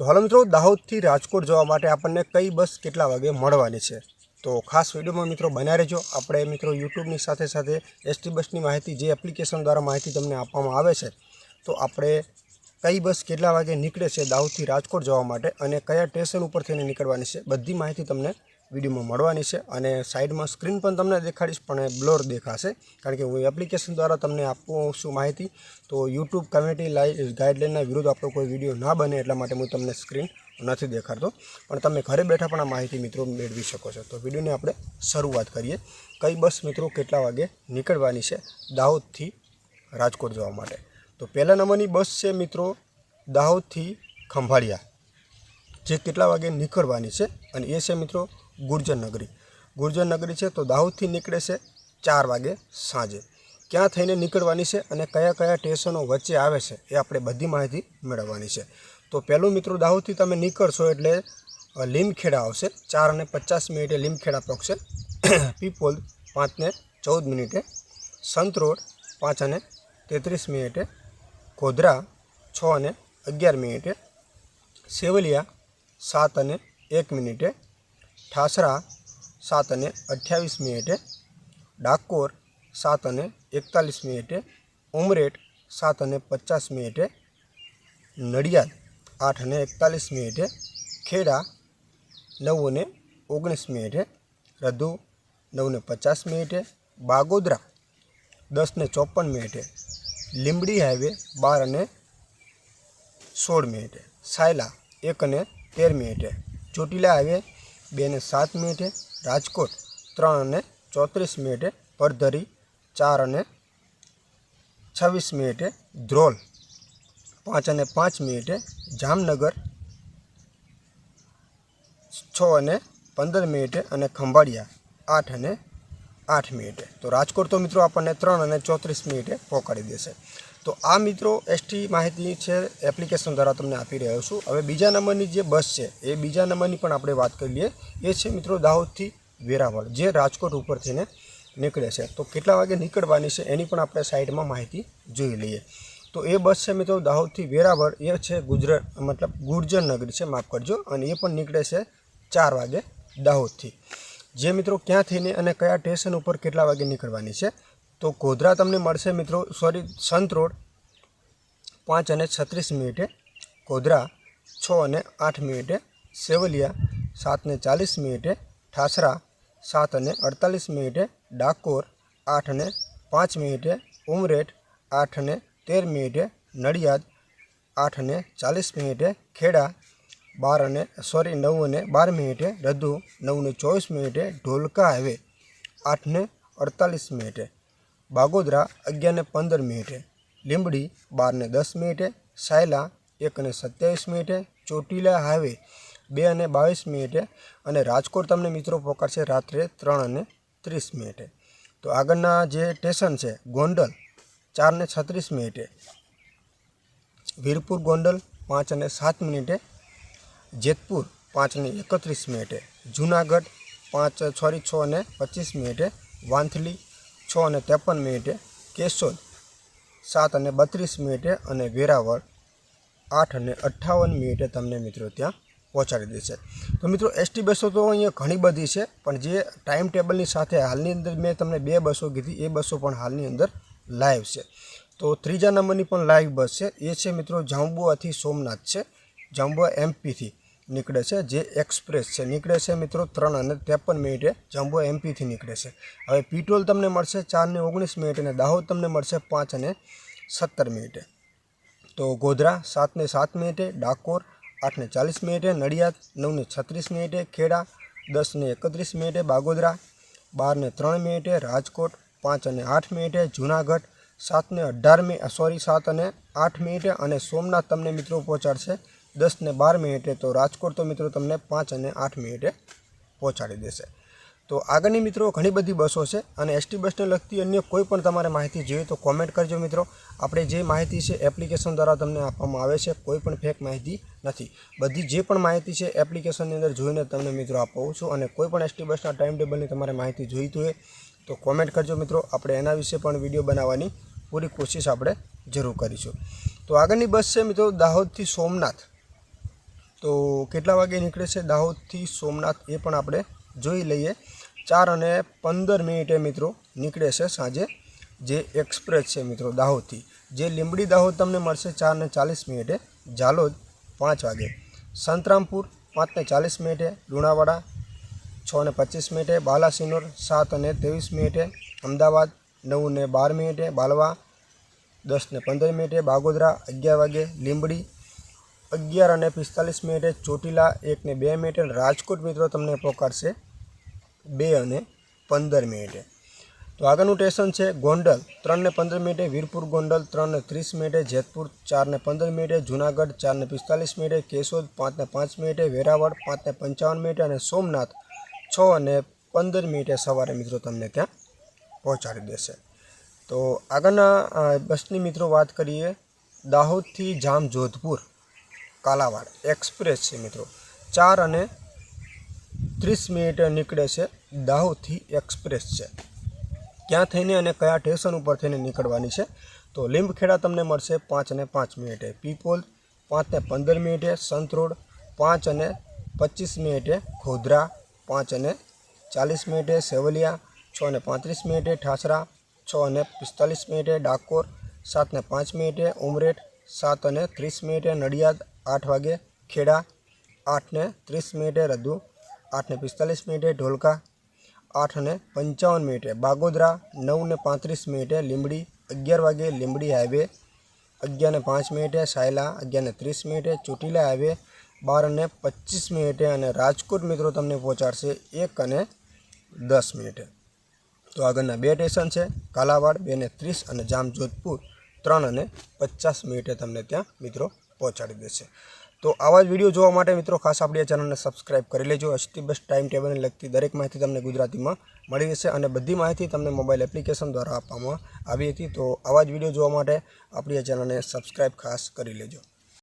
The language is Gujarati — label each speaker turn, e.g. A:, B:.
A: તો હાલો મિત્રો, દાહોદથી રાજકોટ જવા માટે આપણને કઈ બસ કેટલા વાગે મળવાની છે? તો ખાસ વિડીયોમાં મિત્રો બન્યા રહેજો. આપણે મિત્રો યુટ્યુબની સાથે સાથે એસટી બસની માહિતી, જે એપ્લિકેશન દ્વારા માહિતી તમને આપવામાં આવે છે, તો આપણે કઈ બસ કેટલા વાગે નીકળે છે દાહોદથી રાજકોટ જવા માટે અને કયા સ્ટેશન ઉપર થઈને નીકળવાની છે, બધી માહિતી તમને વિડીયોમાં મળવાની છે અને સાઈડમાં સ્ક્રીન પણ તમને દેખાડીશ, પણ બ્લોર દેખાશે. કારણ કે હું એપ્લિકેશન દ્વારા તમને આપું છું માહિતી. તો યુટ્યુબ કમ્યુનિટી લાઈ ગાઈડલાઇનના વિરુદ્ધ આપણો કોઈ વીડિયો ના બને એટલા માટે હું તમને સ્ક્રીન નથી દેખાડતો. પણ તમે ઘરે બેઠા પણ આ માહિતી મિત્રો મેળવી શકો છો. તો વિડીયોની આપણે શરૂઆત કરીએ. કઈ બસ મિત્રો કેટલા વાગે નીકળવાની છે દાહોદથી રાજકોટ જવા માટે? તો પહેલા નંબરની બસ છે મિત્રો દાહોદથી ખંભાળિયા. જે કેટલા વાગે નીકળવાની છે અને એ છે મિત્રો ગુર્જર નગરી ગુર્જર નગરી છે તો દાહોદથી નીકળે છે ચાર વાગે સાંજે. ક્યાં થઈને નીકળવાની છે અને કયા કયા સ્ટેશનો વચ્ચે આવે છે એ આપણે બધી માહિતી મેળવવાની છે. તો પહેલું મિત્રો દાહોદથી તમે નીકળશો એટલે લીમખેડા આવશે. ચાર અને પચાસ મિનિટે લીમખેડા પહોંચશે પીપોલ પાંચને ચૌદ મિનિટે. સંત રોડ પાંચ અને તેત્રીસ મિનિટે. ગોધરા છ અને અગિયાર મિનિટે. સેવલિયા સાત અને એક મિનિટે. ઠાસરા સાત અને અઠ્યાવીસ મિનિટે, ડાકોર સાત અને એકતાલીસ મિનિટે ઉમરેટ સાત અને પચાસ મિનિટે, નડિયાદ આઠ અને એકતાલીસ મિનિટે, ખેડા નવ અને ઓગણીસ મિનિટે, રધુ નવ ને પચાસ મિનિટે, બાગોદરા દસ ને ચોપન મિનિટે, લીંબડી હાઈવે બાર અને સોળ મિનિટે, સાયલા એક અને તેર મિનિટે, ચોટીલા હાઈવે બે ને સાત મિનિટે રાજકોટ ત્રણ અને ચોત્રીસ મિનિટે પરધરી, ચાર અને છવ્વીસ મિનિટે ધ્રોલ, પાંચ અને પાંચ મિનિટે જામનગર, છ અને પંદર મિનિટે અને ખંભાળિયા, આઠ અને આઠ મિનિટે. તો રાજકોટ તો મિત્રો આપણને ત્રણ અને ચોત્રીસ મિનિટે પહોંચાડી દેશે. તો આ મિત્રો એસટી માહિતી છે એપ્લિકેશન દ્વારા તમને આપી રહ્યો છું. હવે બીજા નંબરની જે બસ છે, એ બીજા નંબરની પણ આપણે વાત કરી લઈએ. એ છે મિત્રો દાહોદથી વેરાવળ, જે રાજકોટ ઉપરથીને નીકળે છે. તો કેટલા વાગે નીકળવાની છે એની પણ આપણે સાઈડમાં માહિતી જોઈ લઈએ. તો એ બસ છે મિત્રો દાહોદથી વેરાવળ, એ છે ગુજરાત, મતલબ ગુર્જર નગરી છે, માફ કરજો. અને એ પણ નીકળે છે ચાર વાગે દાહોદથી. જે મિત્રો ક્યાં થઈને અને કયા સ્ટેશન ઉપર કેટલા વાગે નીકળવાની છે? તો ગોધરા તમને મળશે મિત્રો સોરી સંત રોડ પાંચ અને છત્રીસ મિનિટે, ગોધરા છ અને આઠ મિનિટે, સેવલિયા સાત ને ચાલીસ મિનિટે, ઠાસરા સાત અને અડતાલીસ મિનિટે, ડાકોર આઠ અને પાંચ મિનિટે, ઉમરેઠ આઠ અને તેર મિનિટે, નડિયાદ આઠ અને ચાલીસ મિનિટે, ખેડા બાર અને સોરી નવ અને બાર મિનિટે રધુ નવ ને ચોવીસ મિનિટે ઢોલકા હાઈવે આઠ ને અડતાલીસ મિનિટે બાગોદરા અગિયાર ને પંદર મિનિટે લીંબડી બાર ને દસ મિનિટે સાયલા એક અને સત્યાવીસ મિનિટે ચોટીલા હાઈવે બે અને બાવીસ મિનિટે અને રાજકોટ તમને મિત્રો પોકારશે રાત્રે ત્રણ અને ત્રીસ મિનિટે તો આગળના જે સ્ટેશન છે, ગોંડલ ચાર ને છત્રીસ મિનિટે વીરપુર ગોંડલ પાંચ અને સાત મિનિટે જેતપુર પાંચને એકત્રીસ મિનિટે, જૂનાગઢ પાંચ, સોરી, છ અને પચીસ મિનિટે, વાંથલી છ અને ત્રેપન મિનિટે, કેશોદ સાત અને બત્રીસ મિનિટે અને વેરાવળ આઠ અને અઠ્ઠાવન મિનિટે તમને મિત્રો ત્યાં પહોંચાડી દેશે તો મિત્રો એસટી બસો તો અહીંયા ઘણી બધી છે, પણ જે ટાઈમ ટેબલની સાથે હાલની અંદર મેં તમને બે બસો કીધી, એ બસો પણ હાલની અંદર લાઈવ છે. તો ત્રીજા નંબરની પણ લાઈવ બસ છે. એ છે મિત્રો, જાંબુઆથી સોમનાથ છે, જાંબુઆ એમપીથી નીકળે છે, જે એક્સપ્રેસ છે. નીકળે છે મિત્રો ત્રણ અને ત્રેપન મિનિટે જમ્બો એમપીથી નીકળે છે. હવે પીટોલ તમને મળશે ચારને ઓગણીસ મિનિટે અને દાહોદ તમને મળશે પાંચ અને સત્તર મિનિટે. તો ગોધરા સાતને સાત મિનિટે, ડાકોર આઠને ચાલીસ મિનિટે, નડિયાદ નવને છત્રીસ મિનિટે, ખેડા દસને એકત્રીસ મિનિટે, બાગોદરા બારને ત્રણ મિનિટે, રાજકોટ પાંચ અને આઠ મિનિટે, જૂનાગઢ સાતને અઢાર મિ સોરી, સાત અને આઠ મિનિટે અને સોમનાથ તમને મિત્રો પહોંચાડશે દસ ને બાર મિનિટે, તો રાજકોટ તો મિત્રો તમને પાંચ અને આઠ મિનિટે પહોંચાડી દેશે. તો આગળની મિત્રો ઘણી બધી બસો છે અને એસટી બસને લગતી અન્ય કોઈ પણ તમારે માહિતી જોઈએ તો કોમેન્ટ કરજો મિત્રો. આપણે જે માહિતી છે એપ્લિકેશન દ્વારા તમને આપવામાં આવે છે, કોઈ પણ ફેક માહિતી નથી. બધી જે પણ માહિતી છે એપ્લિકેશનની અંદર જોઈને તમને મિત્રો આપું છું અને કોઈ પણ એસટી બસના ટાઈમ ટેબલની તમારે માહિતી જોઈતી હોય તો કોમેન્ટ કરજો મિત્રો. આપણે એના વિશે પણ વીડિયો બનાવવાની પૂરી કોશિશ આપણે જરૂર કરીશું. તો આગળની બસ છે મિત્રો દાહોદથી સોમનાથ. તો કેટલા વાગે નીકળે છે? દાહોદથી સોમનાથ એ પણ આપણે જોઈ લઈએ. ચાર અને પંદર મિનિટે મિત્રો નીકળે છે સાંજે જે એક્સપ્રેસ છે મિત્રો દાહોદથી. જે લીંબડી દાહોદ તમને મળશે ચાર ને ચાલીસ મિનિટે. ઝાલોદ પાંચ વાગે. સંતરામપુર પાંચ ને ચાલીસ મિનિટે. લુણાવાડા છ ને પચીસ મિનિટે. બાલાસિનોર સાત અને ત્રેવીસ મિનિટે. અમદાવાદ નવ ને બાર મિનિટે. બાલવા દસ ને પંદર મિનિટે. બાગોદરા અગિયાર વાગે લીંબડી અગિયાર અને પિસ્તાલીસ મિનિટે ચોટીલા એક ને બે મિનિટે રાજકોટ મિત્રો તમને પોકારશે બે અને પંદર મિનિટે તો આગળનું સ્ટેશન છે ગોંડલ. ત્રણ ને પંદર મિનિટે વીરપુર ગોંડલ, ત્રણ ને ત્રીસ મિનિટે જેતપુર, ચાર ને પંદર મિનિટે જુનાગઢ, ચાર ને પિસ્તાલીસ મિનિટે કેશોદ, પાંચ ને પાંચ મિનિટે વેરાવળ, પાંચ ને પંચાવન મિનિટે અને સોમનાથ, છ અને પંદર મિનિટે સવારે મિત્રો તમને ત્યાં પહોંચાડી દેશે. તો આગળના બસની મિત્રો વાત કરીએ. દાહોદથી જામ જોધપુર. કાલાવાડ એક્સપ્રેસ છે મિત્રો. ચાર અને ત્રીસ મિનિટે નીકળે છે દાહોદથી એક્સપ્રેસ છે. ક્યાં થઈને અને કયા સ્ટેશન ઉપર થઈને નીકળવાની છે? તો લીંબખેડા તમને મળશે પાંચ અને પાંચ મિનિટે. પીપોલ પાંચ ને પંદર મિનિટે. સંતરોડ પાંચ અને પચીસ મિનિટે. ખોદરા પાંચ અને ચાલીસ મિનિટે. સેવલિયા છ અને પાંત્રીસ મિનિટે. ઠાસરા છ અને પિસ્તાલીસ મિનિટે. ડાકોર સાત ને પાંચ મિનિટે. ઉમરેઠ સાત અને ત્રીસ મિનિટે. નડિયાદ આઠ વાગે, ખેડા, આઠને ત્રીસ મિનિટે રદ્દુ, આઠને પિસ્તાલીસ મિનિટે ઢોલકા આઠ અને પંચાવન મિનિટે બાગોદરા, નવને પાંત્રીસ મિનિટે લીંબડી, અગિયાર વાગે લીંબડી હાઈવે અગિયાર ને પાંચ મિનિટે સાયલા અગિયાર ને ત્રીસ મિનિટે ચોટીલા હાઈવે બાર અને પચીસ મિનિટે અને રાજકોટ મિત્રો તમને પહોંચાડશે એક અને દસ મિનિટે. તો આગળના બે સ્ટેશન છે, કાલાવાડ બે ને ત્રીસ અને જામજોધપુર ત્રણ અને પચાસ મિનિટે તમને ત્યાં મિત્રો પહોંચાડી દેશે. તો આવા જ વીડિયો જોવા માટે મિત્રો ખાસ આપણી આ ચેનલને સબસ્ક્રાઇબ કરી લેજો. અસ્તી બસ ટાઈમ ટેબલને લગતી દરેક માહિતી તમને ગુજરાતીમાં મળી જશે અને બધી માહિતી તમને મોબાઈલ એપ્લિકેશન દ્વારા આપવામાં આવી હતી. તો આવા જ વીડિયો જોવા માટે આપણી આ ચેનલને સબસ્ક્રાઇબ ખાસ કરી લેજો.